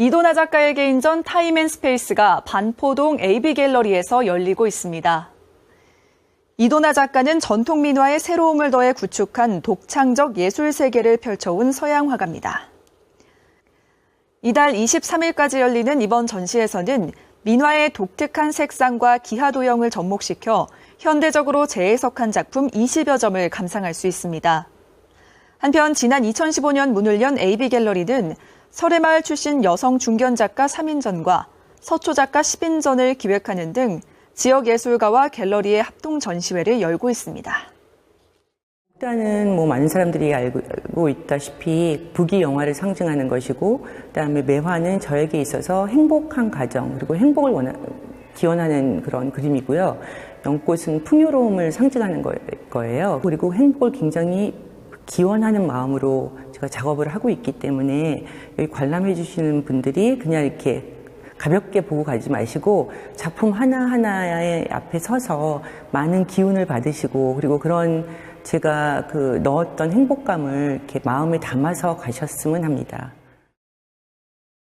이도나 작가의 개인전 타임앤스페이스가 반포동 AB갤러리에서 열리고 있습니다. 이도나 작가는 전통 민화에 새로움을 더해 구축한 독창적 예술 세계를 펼쳐온 서양 화가입니다. 이달 23일까지 열리는 이번 전시에서는 민화의 독특한 색상과 기하 도형을 접목시켜 현대적으로 재해석한 작품 20여 점을 감상할 수 있습니다. 한편 지난 2015년 문을 연 AB갤러리는 설해마을 출신 여성 중견 작가 3인전과 서초 작가 10인전을 기획하는 등 지역 예술가와 갤러리의 합동 전시회를 열고 있습니다. 일단은 뭐 많은 사람들이 알고 있다시피 북이 영화를 상징하는 것이고 그다음에 매화는 저에게 있어서 행복한 가정 그리고 행복을 원하, 기원하는 그런 그림이고요. 연꽃은 풍요로움을 상징하는 거- 거예요. 그리고 행복을 굉장히 기원하는 마음으로 제가 작업을 하고 있기 때문에 여기 관람해 주시는 분들이 그냥 이렇게 가볍게 보고 가지 마시고 작품 하나하나의 앞에 서서 많은 기운을 받으시고 그리고 그런 제가 그 넣었던 행복감을 이렇게 마음에 담아서 가셨으면 합니다.